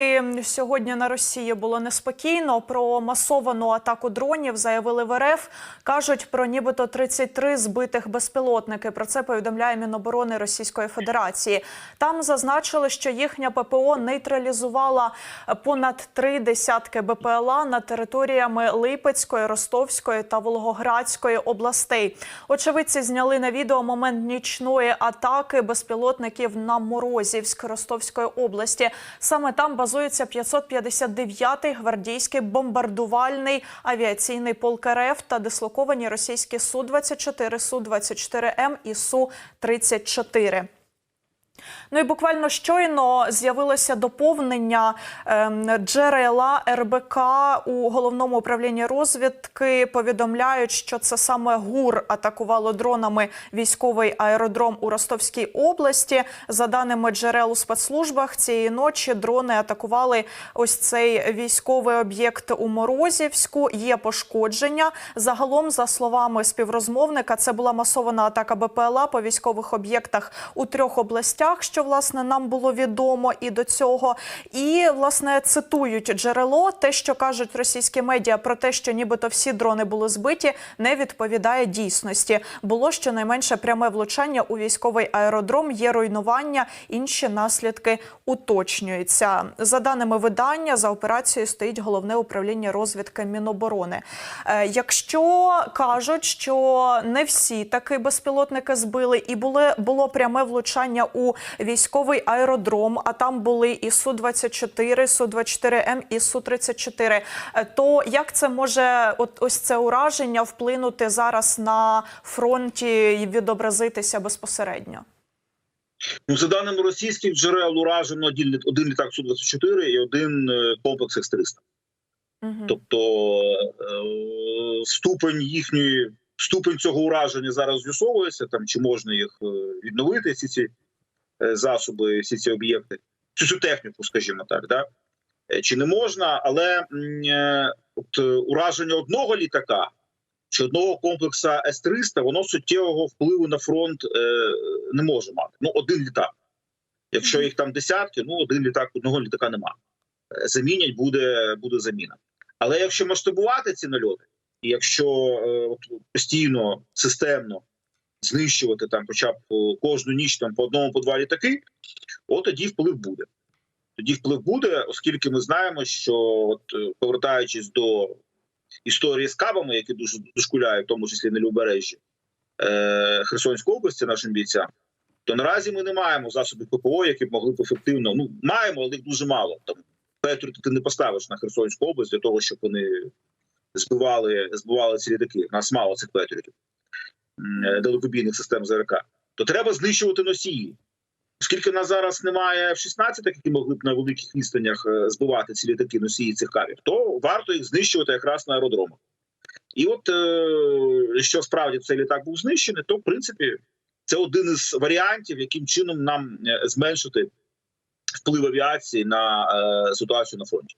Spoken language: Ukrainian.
que Сьогодні на Росії було неспокійно. Про масовану атаку дронів заявили в РФ. кажуть про нібито 33 збитих безпілотники. Про це повідомляє Міноборони Російської Федерації. Там зазначили, що їхня ППО нейтралізувала понад три десятки БПЛА на територіями Липецької, Ростовської та Волгоградської областей. Очевидці зняли на відео момент нічної атаки безпілотників на Морозівськ Ростовської області. Саме там базується 559-й гвардійський бомбардувальний авіаційний полк РФ та дислоковані російські Су-24, Су-24М і Су-34. Ну і буквально щойно з'явилося доповнення ем, джерела РБК у головному управлінні розвідки. Повідомляють, що це саме ГУР атакувало дронами військовий аеродром у Ростовській області. За даними джерел у спецслужбах, цієї ночі дрони атакували ось цей військовий об'єкт у Морозівську. Є пошкодження. Загалом, за словами співрозмовника, це була масована атака БПЛА по військових об'єктах у трьох областях що власне нам було відомо і до цього. І власне цитують джерело, те, що кажуть російські медіа про те, що нібито всі дрони були збиті, не відповідає дійсності. Було щонайменше пряме влучання у військовий аеродром, є руйнування, інші наслідки уточнюються. За даними видання, за операцією стоїть головне управління розвідки Міноборони. Е, Якщо кажуть, що не всі таки безпілотники збили, і були було пряме влучання у військовий аеродром, а там були і Су-24, Су-24М і Су-34. Е, То як це може от ось це ураження вплинути зараз на фронті і відобразитися безпосередньо? Ну, за даними російських джерел, уражено один, один літак Су-24 і один е, комплекс С-300. Угу. Тобто е, ступень їхньої ступень цього ураження зараз з'ясовується. Там чи можна їх відновити, ці е, засоби, всі ці об'єкти, цю цю техніку, скажімо так, да? Е, чи не можна, але е, от е, ураження одного літака чи одного комплекса С-300, воно суттєвого впливу на фронт е, не може мати. Ну, один літак. Якщо їх там десятки, ну один літак, одного літака нема. Е, Замінять буде, буде заміна. Але якщо масштабувати ці нальоти, і якщо е, от, постійно системно знищувати там, хоча б е, кожну ніч там по одному по два літаки, от тоді вплив буде. Тоді вплив буде, оскільки ми знаємо, що от е, повертаючись до історії з кабами, які дуже дошкуляють, в тому числі на Любережжі е, Херсонської області нашим бійцям, то наразі ми не маємо засобів ППО, які б могли б ефективно. Ну маємо, але їх дуже мало. Там Петру ти не поставиш на Херсонську область для того, щоб вони збивали, збивали ці літаки. Нас мало цих петрітів далекобійних систем ЗРК. То треба знищувати носії. Оскільки в нас зараз немає F-16, які могли б на великих відстанях е, збивати ці літаки носії цих кабів, то варто їх знищувати якраз на аеродромах. І от е, якщо справді цей літак був знищений, то в принципі це один із варіантів, яким чином нам е, зменшити вплив авіації на е, ситуацію на фронті.